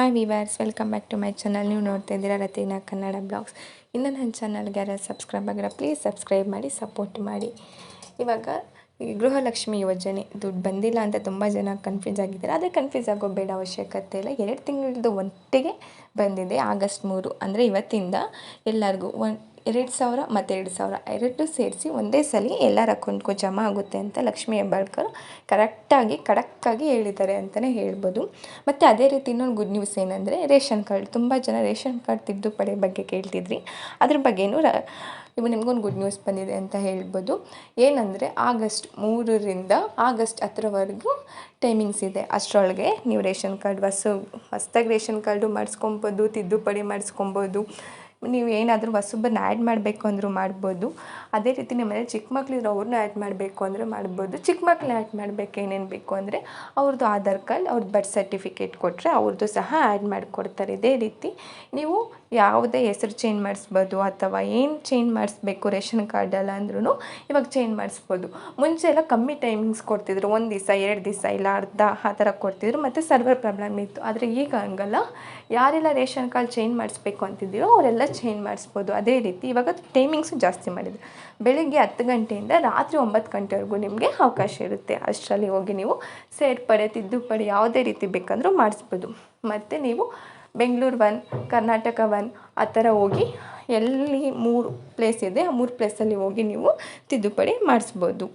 Hi viewers welcome back to my channel ನೀವು ನೋಡ್ತಾ ಇದ್ದೀರಾ ರತೀನಾ ಕನ್ನಡ ಬ್ಲಾಗ್ಸ್ ಇನ್ನು ನನ್ನ ಚಾನಲ್ಗೆ ಯಾರು ಸಬ್ಸ್ಕ್ರೈಬ್ ಆಗಿರೋ ಪ್ಲೀಸ್ ಸಬ್ಸ್ಕ್ರೈಬ್ ಮಾಡಿ ಸಪೋರ್ಟ್ ಮಾಡಿ. ಇವಾಗ ಗೃಹಲಕ್ಷ್ಮಿ ಯೋಜನೆ, ದುಡ್ಡು ಬಂದಿಲ್ಲ ಅಂತ ತುಂಬ ಜನ ಕನ್ಫ್ಯೂಸ್ ಆಗಿದ್ದಾರೆ. ಆದರೆ ಕನ್ಫ್ಯೂಸ್ ಆಗೋ ಬೇಡ ಅವಶ್ಯಕತೆ ಇಲ್ಲ. ಎರಡು ತಿಂಗಳದ್ದು ಒಟ್ಟಿಗೆ ಬಂದಿದೆ, ಆಗಸ್ಟ್ ಮೂರು. ಅಂದರೆ ಇವತ್ತಿಂದ ಎಲ್ಲರಿಗೂ ಒನ್ ಎರಡು ಸಾವಿರ ಮತ್ತು ಎರಡು ಸಾವಿರ, ಎರಡು ಸೇರಿಸಿ ಒಂದೇ ಸಲ ಎಲ್ಲರ ಅಕೌಂಟ್ಗೂ ಜಮಾ ಆಗುತ್ತೆ ಅಂತ ಲಕ್ಷ್ಮೀ ಹೆಬ್ಬಾಳ್ಕರ್ ಕರೆಕ್ಟಾಗಿ ಖಡಕ್ಕಾಗಿ ಹೇಳಿದ್ದಾರೆ ಅಂತಲೇ ಹೇಳ್ಬೋದು. ಮತ್ತು ಅದೇ ರೀತಿ ಇನ್ನೊಂದು ಗುಡ್ ನ್ಯೂಸ್ ಏನಂದರೆ, ರೇಷನ್ ಕಾರ್ಡ್, ತುಂಬ ಜನ ರೇಷನ್ ಕಾರ್ಡ್ ತಿದ್ದುಪಡಿ ಬಗ್ಗೆ ಕೇಳ್ತಿದ್ರಿ. ಅದ್ರ ಬಗ್ಗೆನೂ ರ, ಇವು ನಿಮ್ಗೊಂದು ಗುಡ್ ನ್ಯೂಸ್ ಬಂದಿದೆ ಅಂತ ಹೇಳ್ಬೋದು. ಏನಂದರೆ, ಆಗಸ್ಟ್ ಮೂರರಿಂದ ಆಗಸ್ಟ್ ಹತ್ತರವರೆಗೂ ಟೈಮಿಂಗ್ಸ್ ಇದೆ. ಅಷ್ಟರೊಳಗೆ ನೀವು ರೇಷನ್ ಕಾರ್ಡ್ ಹೊಸ, ಹೊಸ್ದಾಗಿ ರೇಷನ್ ಕಾರ್ಡು ಮಾಡಿಸ್ಕೊಬೋದು, ತಿದ್ದುಪಡಿ ಮಾಡಿಸ್ಕೊಬೋದು. ನೀವು ಏನಾದರೂ ಹೊಸಬ್ಬನ್ನ ಆ್ಯಡ್ ಮಾಡಬೇಕು ಅಂದರೂ ಮಾಡ್ಬೋದು. ಅದೇ ರೀತಿ ನಿಮ್ಮ ಮನೇಲಿ ಚಿಕ್ಕ ಮಕ್ಕಳಿದ್ರು ಅವ್ರನ್ನ ಆ್ಯಡ್ ಮಾಡಬೇಕು ಅಂದರೆ ಮಾಡ್ಬೋದು. ಚಿಕ್ಕ ಮಕ್ಕಳನ್ನ ಆ್ಯಡ್ ಮಾಡಬೇಕು ಏನೇನು ಬೇಕು ಅಂದರೆ ಅವ್ರದ್ದು ಆಧಾರ್ ಕಾರ್ಡ್ ಅವ್ರದ್ದು ಬರ್ತ್ ಸರ್ಟಿಫಿಕೇಟ್ ಕೊಟ್ಟರೆ ಅವ್ರದ್ದು ಸಹ ಆ್ಯಡ್ ಮಾಡಿಕೊಡ್ತಾರೆ. ಇದೇ ರೀತಿ ನೀವು ಯಾವುದೇ ಹೆಸರು ಚೇಂಜ್ ಮಾಡಿಸ್ಬೋದು ಅಥವಾ ಏನು ಚೇಂಜ್ ಮಾಡಿಸ್ಬೇಕು ರೇಷನ್ ಕಾರ್ಡಲ್ಲ ಅಂದ್ರೂ ಇವಾಗ ಚೇಂಜ್ ಮಾಡಿಸ್ಬೋದು. ಮುಂಚೆ ಎಲ್ಲ ಕಮ್ಮಿ ಟೈಮಿಂಗ್ಸ್ ಕೊಡ್ತಿದ್ರು. ಒಂದು ದಿವಸ, ಎರಡು ದಿವಸ ಇಲ್ಲ, ಅರ್ಧ ಆ ಥರ ಕೊಡ್ತಿದ್ರು. ಮತ್ತು ಸರ್ವರ್ ಪ್ರಾಬ್ಲಮ್ ಇತ್ತು. ಆದರೆ ಈಗ ಹಂಗಲ್ಲ. ಯಾರೆಲ್ಲ ರೇಷನ್ ಕಾರ್ಡ್ ಚೇಂಜ್ ಮಾಡಿಸ್ಬೇಕು ಅಂತಿದ್ದೀರೋ ಅವರೆಲ್ಲ ಚೇಂಜ್ ಮಾಡಿಸ್ಬೋದು. ಅದೇ ರೀತಿ ಇವಾಗ ಟೈಮಿಂಗ್ಸು ಜಾಸ್ತಿ ಮಾಡಿದ್ರು. ಬೆಳಗ್ಗೆ ಹತ್ತು ಗಂಟೆಯಿಂದ ರಾತ್ರಿ ಒಂಬತ್ತು ಗಂಟೆವರೆಗೂ ನಿಮಗೆ ಅವಕಾಶ ಇರುತ್ತೆ. ಅಷ್ಟರಲ್ಲಿ ಹೋಗಿ ನೀವು ಸೇರ್ಪಡೆ, ತಿದ್ದುಪಡಿ ಯಾವುದೇ ರೀತಿ ಬೇಕಂದರೂ ಮಾಡಿಸ್ಬೋದು. ಮತ್ತು ನೀವು ಬೆಂಗಳೂರು ಒನ್ ಕರ್ನಾಟಕ ಒನ್ ಆ ಥರ ಹೋಗಿ ಎಲ್ಲಿ ಮೂರು ಪ್ಲೇಸ್ ಇದೆ, ಆ ಮೂರು ಪ್ಲೇಸಲ್ಲಿ ಹೋಗಿ ನೀವು ತಿದ್ದುಪಡಿ ಮಾಡಿಸ್ಬೋದು.